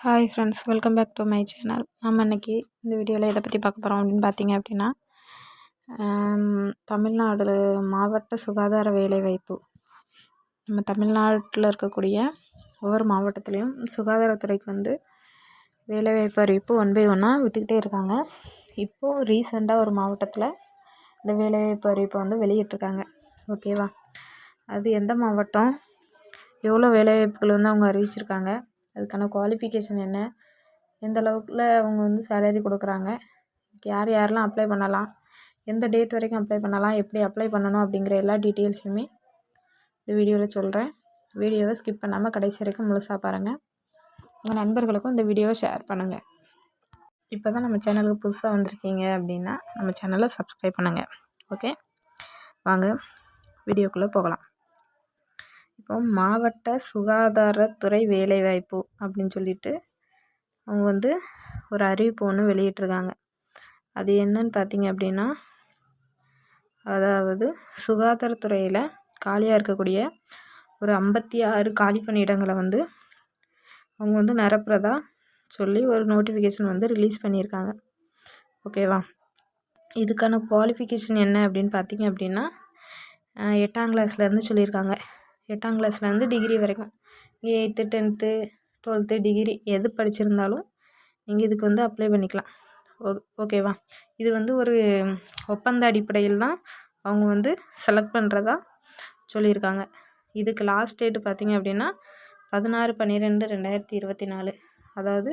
Hi friends welcome back to my channel நம்ம இன்றைக்கி இந்த வீடியோவில் எதை பற்றி பார்க்க போகிறோம் அப்படின்னு பார்த்தீங்க அப்படின்னா தமிழ்நாடு மாவட்ட சுகாதார வேலைவாய்ப்பு நம்ம தமிழ்நாட்டில் இருக்கக்கூடிய ஒவ்வொரு மாவட்டத்துலேயும் சுகாதாரத்துறைக்கு வந்து வேலைவாய்ப்பு அறிவிப்பு ஒன் பை ஒன்னாக விட்டுக்கிட்டே இருக்காங்க. இப்போது ரீசெண்டாக ஒரு மாவட்டத்தில் இந்த வேலைவாய்ப்பு அறிவிப்பை வந்து வெளியிட்ருக்காங்க ஓகேவா அது எந்த மாவட்டம்? எவ்வளோ வேலைவாய்ப்புகள் வந்து அவங்க அறிவிச்சிருக்காங்க? அதுக்கான குவாலிஃபிகேஷன் என்ன? எந்த அளவுக்குல அவங்க வந்து சேலரி கொடுக்குறாங்க? யார் யாரெலாம் அப்ளை பண்ணலாம்? எந்த டேட் வரைக்கும் அப்ளை பண்ணலாம்? எப்படி அப்ளை பண்ணணும்? அப்படிங்கிற எல்லா டீட்டெயில்ஸுமே இந்த வீடியோவில் சொல்கிறேன் வீடியோவை ஸ்கிப் பண்ணாமல் கடைசி வரைக்கும் முழுசாக பாருங்கள் உங்கள் நண்பர்களுக்கும் இந்த வீடியோவை ஷேர் பண்ணுங்கள் இப்போ தான் நம்ம சேனலுக்கு புதுசாக வந்திருக்கீங்க அப்படின்னா நம்ம சேனலை சப்ஸ்கிரைப் பண்ணுங்கள் ஓகே வாங்க வீடியோக்குள்ளே போகலாம். இருக்கும் மாவட்ட சுகாதாரத்துறை வேலைவாய்ப்பு அப்படின்னு சொல்லிட்டு அவங்க வந்து ஒரு அறிவிப்பு ஒன்று வெளியிட்டிருக்காங்க. அது என்னன்னு பார்த்தீங்க அப்படின்னா அதாவது சுகாதாரத்துறையில் காலியாக இருக்கக்கூடிய ஒரு ஐம்பத்தி ஆறு காலி பணியிடங்களை வந்து அவங்க வந்து நிரப்புறதா சொல்லி ஒரு நோட்டிஃபிகேஷன் வந்து ரிலீஸ் பண்ணியிருக்காங்க. ஓகேவா இதுக்கான குவாலிஃபிகேஷன் என்ன அப்படின்னு பார்த்தீங்க அப்படின்னா எட்டாம் கிளாஸ்லேருந்து சொல்லியிருக்காங்க. எட்டாம் கிளாஸ்லேருந்து டிகிரி வரைக்கும். இங்கே எயித்து டென்த்து டுவெல்த்து டிகிரி எது படிச்சிருந்தாலும் நீங்கள் இதுக்கு வந்து அப்ளை பண்ணிக்கலாம். ஓ ஓகேவா இது வந்து ஒரு ஒப்பந்த அடிப்படையில் தான் அவங்க வந்து செலக்ட் பண்ணுறதா சொல்லியிருக்காங்க. இதுக்கு லாஸ்ட் டேட்டு பார்த்திங்க அப்படின்னா பதினாறு பன்னிரெண்டு ரெண்டாயிரத்தி இருபத்தி நாலு. அதாவது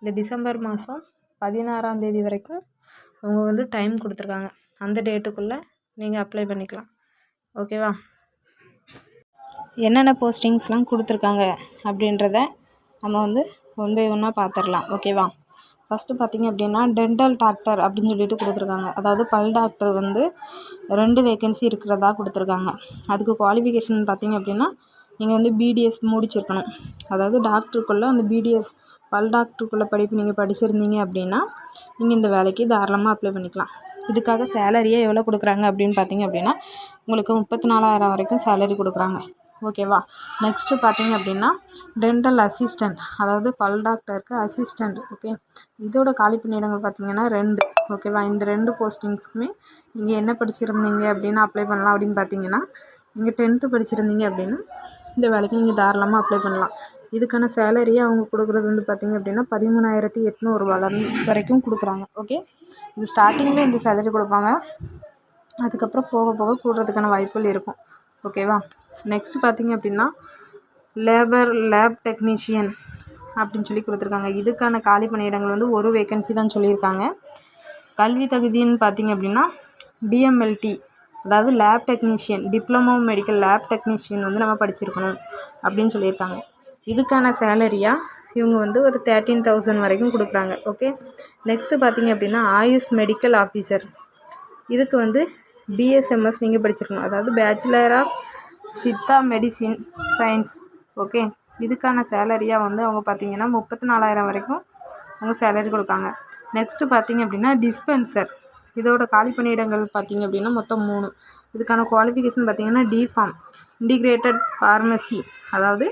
இந்த டிசம்பர் மாதம் பதினாறாம் தேதி வரைக்கும் அவங்க வந்து டைம் கொடுத்துருக்காங்க. அந்த டேட்டுக்குள்ளே நீங்கள் அப்ளை பண்ணிக்கலாம். ஓகேவா என்னென்ன போஸ்டிங்ஸ்லாம் கொடுத்துருக்காங்க அப்படின்றத நம்ம வந்து ஒன் பை ஒன்னாக பார்த்துடலாம். ஓகேவா ஃபஸ்ட்டு பார்த்திங்க அப்படின்னா டென்டல் டாக்டர் அப்படின்னு சொல்லிட்டு கொடுத்துருக்காங்க. அதாவது பல் டாக்டர் வந்து ரெண்டு வேக்கன்சி இருக்கிறதா கொடுத்துருக்காங்க. அதுக்கு குவாலிஃபிகேஷன் பார்த்திங்க அப்படின்னா நீங்கள் வந்து பிடிஎஸ் முடிச்சிருக்கணும். அதாவது டாக்டருக்குள்ளே அந்த பிடிஎஸ் பல் டாக்டருக்குள்ளே படிப்பு நீங்கள் படிச்சிருந்தீங்க அப்படின்னா நீங்கள் இந்த வேலைக்கு தாராளமாக அப்ளை பண்ணிக்கலாம். இதுக்காக சேலரியே எவ்வளோ கொடுக்குறாங்க அப்படின்னு பார்த்திங்க அப்படின்னா உங்களுக்கு முப்பத்தி நாலாயிரம் வரைக்கும் சேலரி கொடுக்குறாங்க. ஓகேவா நெக்ஸ்ட்டு பார்த்தீங்க அப்படின்னா டென்டல் அசிஸ்டண்ட் அதாவது பல் டாக்டருக்கு அசிஸ்டண்ட் ஓகே இதோட காலி பணியிடங்கள் பார்த்தீங்கன்னா ரெண்டு ஓகேவா இந்த ரெண்டு போஸ்டிங்ஸ்க்குமே நீங்கள் என்ன படிச்சிருந்தீங்க அப்படின்னு அப்ளை பண்ணலாம் அப்படின்னு பார்த்தீங்கன்னா நீங்கள் டென்த்து படிச்சிருந்தீங்க அப்படின்னா இந்த வேலைக்கு நீங்கள் தாராளமாக அப்ளை பண்ணலாம். இதுக்கான சேலரியை அவங்க கொடுக்குறது வந்து பார்த்திங்க அப்படின்னா பதிமூணாயிரத்தி எட்நூறுபா வரைக்கும் கொடுக்குறாங்க ஓகே இது ஸ்டார்டிங்கில் இந்த சேலரி கொடுப்பாங்க. அதுக்கப்புறம் போக போக கூடுறதுக்கான வாய்ப்புகள் இருக்கும். ஓகேவா? நெக்ஸ்ட்டு பார்த்திங்க அப்படின்னா லேபர் லேப் டெக்னீஷியன் அப்படின்னு சொல்லி கொடுத்துருக்காங்க. இதுக்கான காலி பணியிடங்கள் வந்து ஒரு வேக்கன்சி தான் சொல்லியிருக்காங்க. கல்வி தகுதின்னு பார்த்திங்க அப்படின்னா டிஎம்எல்டி அதாவது lab technician diploma medical lab technician வந்து நம்ம படிச்சிருக்கணும் அப்படின்னு சொல்லியிருக்காங்க. இதுக்கான சேலரியாக இவங்க வந்து ஒரு தேர்ட்டீன் தௌசண்ட் வரைக்கும் கொடுக்குறாங்க. ஓகே நெக்ஸ்ட்டு பார்த்திங்க அப்படின்னா ஆயுஷ் மெடிக்கல் ஆஃபீஸர் இதுக்கு வந்து பிஎஸ்எம்எஸ் நீங்கள் படிச்சிருக்கணும். அதாவது bachelor of Siddha medicine science okay இதுக்கான சேலரியாக வந்து அவங்க பார்த்திங்கன்னா முப்பத்தி நாலாயிரம் வரைக்கும் அவங்க சேலரி கொடுக்காங்க. நெக்ஸ்ட்டு பார்த்திங்க அப்படின்னா டிஸ்பென்சர் இதோட காலி பணியிடங்கள் பார்த்திங்க அப்படின்னா மொத்தம் மூணு. இதுக்கான குவாலிஃபிகேஷன் பார்த்திங்கன்னா டிஃபார்ம் இன்டிகிரேட்டட் ஃபார்மசி அதாவது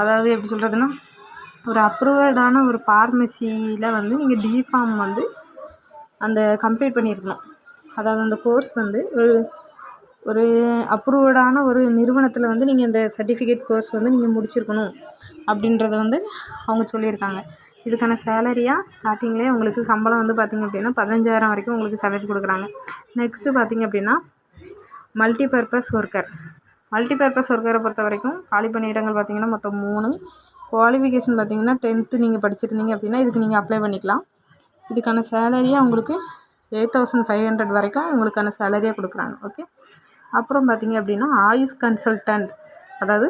அதாவது எப்படி சொல்கிறதுன்னா ஒரு அப்ரூவர்டான ஒரு ஃபார்மசியில் வந்து நீங்கள் டிஃபார்ம் வந்து அந்த கம்ப்ளீட் பண்ணியிருக்கணும். அதாவது அந்த கோர்ஸ் வந்து ஒரு ஒரு அப்ரூவ்டான ஒரு நிறுவனத்தில் வந்து நீங்கள் இந்த சர்டிஃபிகேட் கோர்ஸ் வந்து நீங்கள் முடிச்சிருக்கணும் அப்படின்றத வந்து அவங்க சொல்லியிருக்காங்க. இதுக்கான சேலரியாக ஸ்டார்டிங்லேயே உங்களுக்கு சம்பளம் வந்து பார்த்திங்க அப்படின்னா பதினஞ்சாயிரம் வரைக்கும் உங்களுக்கு சேலரி கொடுக்குறாங்க. நெக்ஸ்ட்டு பார்த்திங்க அப்படின்னா multi purpose worker multi purpose ஒர்க்கரை பொறுத்த வரைக்கும் காலி பணியிடங்கள் பார்த்திங்கன்னா மொத்தம் மூணு. குவாலிஃபிகேஷன் பார்த்திங்கன்னா டென்த்து நீங்கள் படிச்சிருந்தீங்க அப்படின்னா இதுக்கு நீங்கள் அப்ளை பண்ணிக்கலாம். இதுக்கான சேலரியாக உங்களுக்கு எயிட் தௌசண்ட் ஃபைவ் ஹண்ட்ரட் வரைக்கும் உங்களுக்கான சேலரியாக கொடுக்குறாங்க ஓகே அப்புறம் பார்த்திங்க அப்படின்னா ஆயுஷ் கன்சல்டன்ட் அதாவது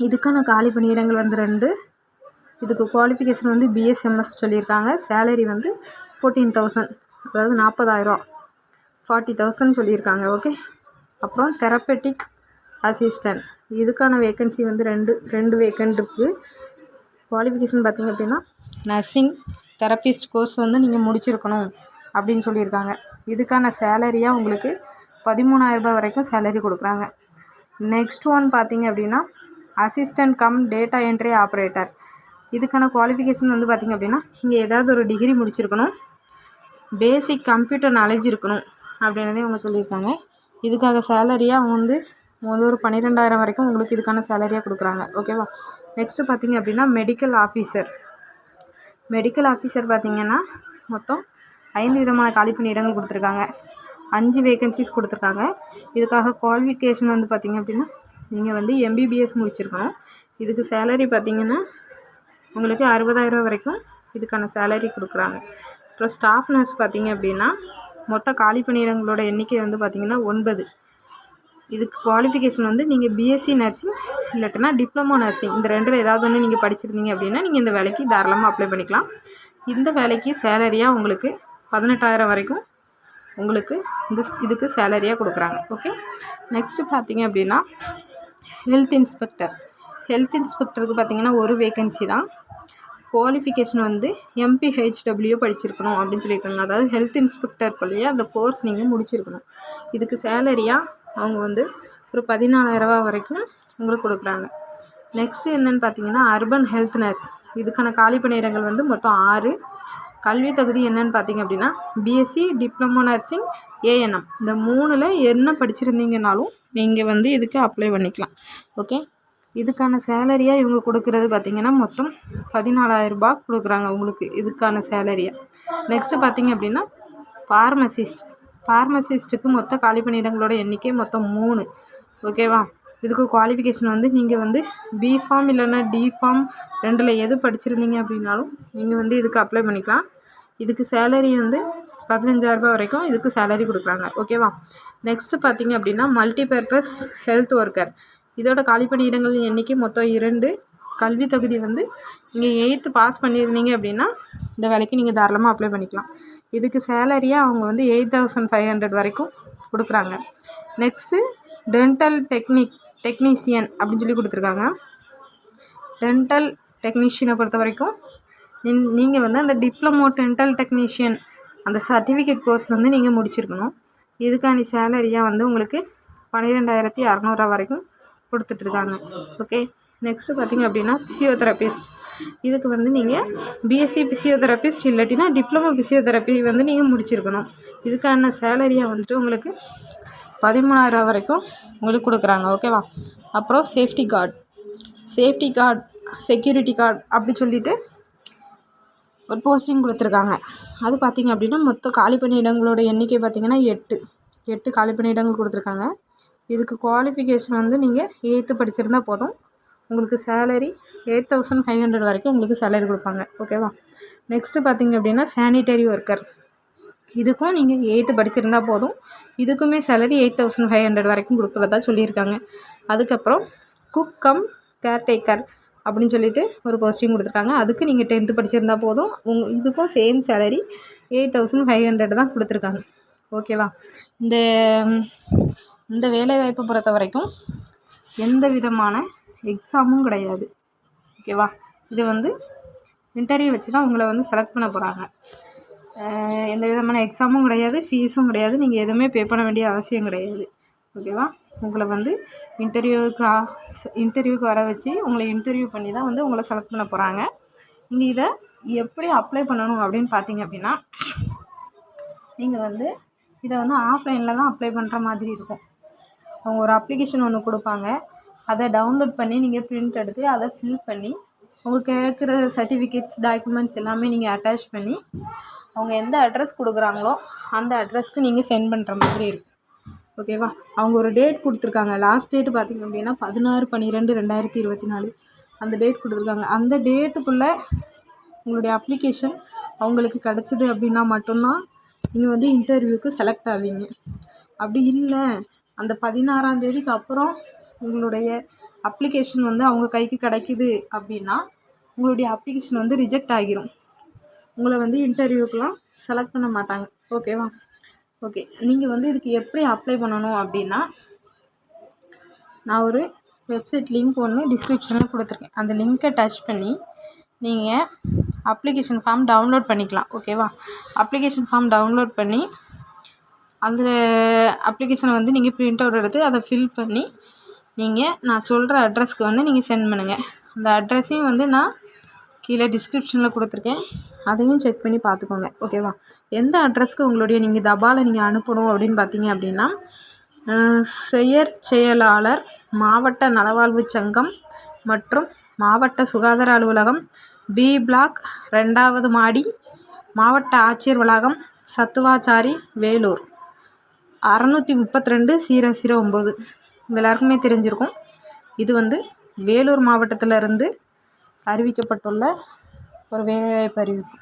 இதுக்கான காலி பணியிடங்கள் வந்து ரெண்டு. இதுக்கு குவாலிஃபிகேஷன் வந்து பிஎஸ்எம்எஸ் சொல்லியிருக்காங்க. சேலரி வந்து ஃபோர்டீன் தௌசண்ட் அதாவது நாற்பதாயிரம். ஃபார்ட்டி தௌசண்ட் சொல்லியிருக்காங்க ஓகே அப்புறம் தெரப்பெட்டிக் அசிஸ்டன்ட் இதுக்கான வேக்கன்சி வந்து ரெண்டு ரெண்டு வேக்கன்ட் இருக்குது குவாலிஃபிகேஷன் பார்த்திங்க அப்படின்னா நர்சிங் தெரப்பிஸ்ட் கோர்ஸ் வந்து நீங்கள் முடிச்சிருக்கணும். அப்படின்னு சொல்லியிருக்காங்க. இதுக்கான சேலரியாக உங்களுக்கு பதிமூணாயிரரூபா வரைக்கும் சேலரி கொடுக்குறாங்க. நெக்ஸ்ட் ஒன் பார்த்திங்க அப்படின்னா assistant cum data entry operator. இதுக்கான குவாலிஃபிகேஷன் வந்து பார்த்திங்க அப்படின்னா இங்கே ஏதாவது ஒரு டிகிரி முடிச்சிருக்கணும். பேசிக் கம்ப்யூட்டர் நாலேஜ் இருக்கணும் அப்படின்னதே அவங்க சொல்லியிருக்காங்க. இதுக்காக சேலரியாக அவங்க வந்து முதல் ஒரு பன்னிரெண்டாயிரம் வரைக்கும் உங்களுக்கு இதுக்கான சேலரியாக கொடுக்குறாங்க. ஓகேவா? நெக்ஸ்ட்டு பார்த்தீங்க அப்படின்னா மெடிக்கல் ஆஃபீஸர் மெடிக்கல் ஆஃபீஸர் பார்த்திங்கன்னா மொத்தம் ஐந்து விதமான காலி பணியிடங்கள் கொடுத்துருக்காங்க. அஞ்சு வேகன்சிஸ் கொடுத்துருக்காங்க. இதுக்காக குவாலிஃபிகேஷன் வந்து பார்த்திங்க அப்படின்னா நீங்கள் வந்து எம்பிபிஎஸ் முடிச்சிருக்கணும். இதுக்கு சேலரி பார்த்தீங்கன்னா உங்களுக்கு அறுபதாயிரம் வரைக்கும் இதுக்கான சேலரி கொடுக்குறாங்க. அப்புறம் ஸ்டாஃப் நர்ஸ் பார்த்தீங்க அப்படின்னா மொத்த காலி பணியிடங்களோட எண்ணிக்கை வந்து பார்த்திங்கன்னா ஒன்பது. இதுக்கு குவாலிஃபிகேஷன் வந்து நீங்கள் பிஎஸ்சி நர்சிங் இல்லாட்டினா டிப்ளமோ நர்சிங் இந்த ரெண்டில் ஏதாவது ஒன்று நீங்கள் படிச்சிருந்தீங்க அப்படின்னா நீங்கள் இந்த வேலைக்கு தாராளமாக அப்ளை பண்ணிக்கலாம். இந்த வேலைக்கு சேலரியாக உங்களுக்கு பதினெட்டாயிரம் வரைக்கும் உங்களுக்கு இந்த இதுக்கு சேலரியாக கொடுக்குறாங்க. ஓகே நெக்ஸ்ட்டு பார்த்தீங்க அப்படின்னா ஹெல்த் இன்ஸ்பெக்டர் ஹெல்த் இன்ஸ்பெக்டருக்கு பார்த்திங்கன்னா ஒரு வேகன்சி தான். குவாலிஃபிகேஷன் வந்து எம்பிஹெச்டபிள்யூ படிச்சிருக்கணும் அப்படின்னு சொல்லியிருக்காங்க. அதாவது ஹெல்த் இன்ஸ்பெக்டருக்குள்ளேயே அந்த கோர்ஸ் நீங்கள் முடிச்சிருக்கணும். இதுக்கு சேலரியாக அவங்க வந்து ஒரு பதினாலாயிரரூவா வரைக்கும் உங்களுக்கு கொடுக்குறாங்க. நெக்ஸ்ட்டு என்னென்னு பார்த்தீங்கன்னா அர்பன் ஹெல்த் நர்ஸ் இதுக்கான காலி பணியிடங்கள் வந்து மொத்தம் ஆறு. கல்வி தகுதி என்னன்னு பார்த்தீங்க அப்படின்னா பிஎஸ்சி டிப்ளமோ நர்சிங் ஏஎன்எம் இந்த மூணில் என்ன படிச்சிருந்தீங்கனாலும் நீங்கள் வந்து இதுக்கு அப்ளை பண்ணிக்கலாம். ஓகே இதுக்கான சேலரியாக இவங்க கொடுக்குறது பார்த்திங்கன்னா மொத்தம் பதினாலாயிரரூபா கொடுக்குறாங்க உங்களுக்கு இதுக்கான சேலரியாக நெக்ஸ்ட்டு பார்த்திங்க அப்படின்னா ஃபார்மசிஸ்ட் ஃபார்மசிஸ்ட்டுக்கு மொத்த காலி பணியிடங்களோட எண்ணிக்கை மொத்தம் மூணு. ஓகேவா இதுக்கு குவாலிஃபிகேஷன் வந்து நீங்கள் வந்து பிஃபார்ம் இல்லைன்னா டிஃபார்ம் ரெண்டில் எது படிச்சிருந்தீங்க அப்படின்னாலும் நீங்கள் வந்து இதுக்கு அப்ளை பண்ணிக்கலாம். இதுக்கு சேலரி வந்து பதினஞ்சாயிரரூபா வரைக்கும் இதுக்கு சேலரி கொடுக்குறாங்க. ஓகேவா நெக்ஸ்ட்டு பார்த்தீங்க அப்படின்னா மல்டி பர்பஸ் ஹெல்த் ஒர்க்கர் இதோட காலி பணியிடங்களின் எண்ணிக்கை மொத்தம் இரண்டு. கல்வி தகுதி வந்து நீங்கள் எயித்து பாஸ் பண்ணியிருந்தீங்க அப்படின்னா இந்த வேலைக்கு நீங்கள் தாராளமாக அப்ளை பண்ணிக்கலாம். இதுக்கு சேலரியாக அவங்க வந்து எயிட் தௌசண்ட் ஃபைவ் ஹண்ட்ரட் வரைக்கும் கொடுக்குறாங்க. நெக்ஸ்ட்டு டென்டல் டெக்னிக் டெக்னீஷியன் அப்படின்னு சொல்லி கொடுத்துருக்காங்க. டென்டல் டெக்னீஷியனை பொறுத்த வரைக்கும் நீங்கள் வந்து அந்த டிப்ளமோ டென்டல் டெக்னீஷியன் அந்த சர்டிஃபிகேட் கோர்ஸ் வந்து நீங்கள் முடிச்சிருக்கணும். இதுக்கான சேலரியாக வந்து உங்களுக்கு பன்னிரெண்டாயிரத்தி அறநூறுவா வரைக்கும் கொடுத்துட்ருக்காங்க. ஓகே நெக்ஸ்ட்டு பார்த்திங்க அப்படின்னா ஃபிசியோதெரபிஸ்ட் இதுக்கு வந்து நீங்கள் பிஎஸ்சி ஃபிசியோதெரபிஸ்ட் இல்லாட்டினா டிப்ளமோ ஃபிசியோதெரப்பி வந்து நீங்கள் முடிச்சிருக்கணும். இதுக்கான சேலரியாக வந்துட்டு உங்களுக்கு பதிமூணாயிரம் வரைக்கும் உங்களுக்கு கொடுக்குறாங்க. ஓகேவா அப்புறம் safety guard safety guard security guard அப்படி சொல்லிவிட்டு ஒரு போஸ்டிங் கொடுத்துருக்காங்க. அது பார்த்திங்க அப்படின்னா மொத்தம் காலி பணியிடங்களோட எண்ணிக்கை பார்த்திங்கன்னா எட்டு. எட்டு காலி பணியிடங்கள் கொடுத்துருக்காங்க. இதுக்கு குவாலிஃபிகேஷன் வந்து நீங்கள் எயித்து படிச்சிருந்தா போதும். உங்களுக்கு salary eight thousand five hundred வரைக்கும் உங்களுக்கு சேலரி கொடுப்பாங்க. ஓகேவா நெக்ஸ்ட்டு பார்த்திங்க அப்படின்னா சானிட்டரி ஒர்க்கர் இதுக்கும் நீங்கள் எயித்து படிச்சிருந்தா போதும். இதுக்குமே salary eight thousand five hundred வரைக்கும் கொடுக்குறதா சொல்லியிருக்காங்க. அதுக்கப்புறம் குக் கம் கேர்டேக்கர் அப்படின்னு சொல்லிட்டு ஒரு போஸ்டிங் கொடுத்துருக்காங்க. அதுக்கு நீங்கள் டென்த்து படிச்சிருந்தால் போதும். உங் இதுக்கும் same salary eight thousand five hundred தான் கொடுத்துருக்காங்க. ஓகேவா இந்த இந்த வேலைவாய்ப்பை பொறுத்த வரைக்கும் எந்த விதமான எக்ஸாமும் கிடையாது. ஓகேவா இது வந்து இன்டர்வியூ வச்சு தான் உங்களை வந்து செலக்ட் பண்ண போகிறாங்க எந்த விதமான எக்ஸாமும் கிடையாது ஃபீஸும் கிடையாது. நீங்கள் எதுவுமே பே பண்ண வேண்டிய அவசியம் கிடையாது. ஓகேவா உங்களை வந்து இன்டர்வியூவுக்கு இன்டர்வியூக்கு வர வச்சு உங்களை இன்டர்வியூ பண்ணி தான் வந்து உங்களை செலக்ட் பண்ண போகிறாங்க நீங்கள் இதை எப்படி அப்ளை பண்ணணும் அப்படின்னு பார்த்தீங்க அப்படின்னா நீங்கள் வந்து இதை வந்து ஆஃப்லைனில் தான் அப்ளை பண்ணுற மாதிரி இருக்கும். அவங்க ஒரு அப்ளிகேஷன் ஒன்று கொடுப்பாங்க. அதை டவுன்லோட் பண்ணி நீங்கள் ப்ரிண்ட் எடுத்து அதை ஃபில் பண்ணி உங்கள் கேட்குற சர்டிஃபிகேட்ஸ் டாக்குமெண்ட்ஸ் எல்லாமே நீங்கள் அட்டாச் பண்ணி அவங்க எந்த அட்ரஸ் கொடுக்குறாங்களோ அந்த அட்ரஸ்க்கு நீங்கள் சென்ட் பண்ணுற மாதிரி இருக்கும். ஓகேவா? அவங்க ஒரு டேட் கொடுத்துருக்காங்க. லாஸ்ட் டேட்டு பார்த்திங்க அப்படின்னா பதினாறு பன்னிரெண்டு ரெண்டாயிரத்தி இருபத்தி நாலு. அந்த டேட் கொடுத்துருக்காங்க. அந்த டேட்டுக்குள்ளே உங்களுடைய அப்ளிகேஷன் அவங்களுக்கு கிடச்சிது அப்படின்னா மட்டும்தான் நீங்கள் வந்து இன்டர்வியூக்கு செலக்ட் ஆவீங்க. அப்படி இல்லை. அந்த பதினாறாம் தேதிக்கு அப்புறம் உங்களுடைய அப்ளிகேஷன் வந்து அவங்க கைக்கு கிடைக்கிது அப்படின்னா உங்களுடைய அப்ளிகேஷன் வந்து ரிஜெக்ட் ஆகிரும். உங்களை வந்து இன்டர்வியூக்கெலாம் செலக்ட் பண்ண மாட்டாங்க. ஓகேவா? ஓகே. நீங்கள் வந்து இதுக்கு எப்படி அப்ளை பண்ணணும் அப்படின்னா நான் ஒரு வெப்சைட் லிங்க் ஒன்று டிஸ்கிரிப்ஷனில் கொடுத்துருக்கேன். அந்த லிங்க்கை டச் பண்ணி நீங்கள் அப்ளிகேஷன் ஃபார்ம் டவுன்லோட் பண்ணிக்கலாம். ஓகேவா அப்ளிகேஷன் ஃபார்ம் டவுன்லோட் பண்ணி அந்த அப்ளிகேஷனை வந்து நீங்கள் ப்ரிண்ட் அவுட் எடுத்து அதை ஃபில் பண்ணி நீங்கள் நான் சொல்கிற அட்ரஸ்க்கு வந்து நீங்கள் சென்ட் பண்ணுங்கள் அந்த அட்ரஸையும் வந்து நான் கீழே டிஸ்கிரிப்ஷனில் கொடுத்துருக்கேன். அதையும் செக் பண்ணி பார்த்துக்கோங்க. ஓகேவா எந்த அட்ரஸ்க்கு உங்களுடைய நீங்கள் தபாலை நீங்கள் அனுப்பணும் அப்படின்னு பார்த்தீங்க அப்படின்னா செயற் செயலாளர் மாவட்ட நலவாழ்வு சங்கம் மற்றும் மாவட்ட சுகாதார அலுவலகம் பி பிளாக் ரெண்டாவது மாடி மாவட்ட ஆட்சியர் வளாகம் சத்துவாச்சாரி வேலூர். அறநூற்றி முப்பத்தி ரெண்டு சீரோ சீரோ ஒம்பது உங்கள் எல்லாருக்குமே தெரிஞ்சிருக்கும். இது வந்து வேலூர் மாவட்டத்தில் இருந்து அறிவிக்கப்பட்டுள்ள ஒரு வேலைவாய்ப்பு அறிவிப்பு.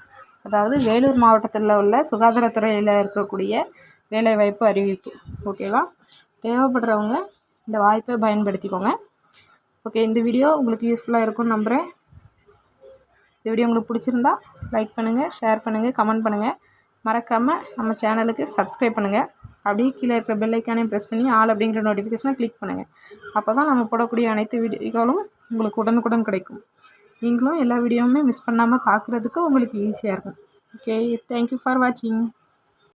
அதாவது வேலூர் மாவட்டத்தில் உள்ள சுகாதாரத்துறையில் இருக்கக்கூடிய வேலைவாய்ப்பு அறிவிப்பு. ஓகேவா தேவைப்படுறவங்க இந்த வாய்ப்பை பயன்படுத்திக்கோங்க. ஓகே இந்த வீடியோ உங்களுக்கு யூஸ்ஃபுல்லாக இருக்கும்னு நம்புகிறேன் இந்த வீடியோ உங்களுக்கு பிடிச்சிருந்தா லைக் பண்ணுங்கள் ஷேர் பண்ணுங்கள் கமெண்ட் பண்ணுங்கள் மறக்காமல் நம்ம சேனலுக்கு சப்ஸ்கிரைப் பண்ணுங்கள் அப்படியே கீழே இருக்கிற பெல் ஐக்கானையும் ப்ரெஸ் பண்ணி ஆல் அப்படிங்கிற நோட்டிஃபிகேஷனை கிளிக் பண்ணுங்கள் அப்போ தான் நம்ம போடக்கூடிய அனைத்து வீடியோக்களும் உங்களுக்கு உடனுக்குடன் கிடைக்கும். நீங்களும் எல்லா வீடியோவுமே மிஸ் பண்ணாமல் பார்க்குறதுக்கு உங்களுக்கு ஈஸியாக இருக்கும். ஓகே தேங்க்யூ ஃபார் வாட்சிங்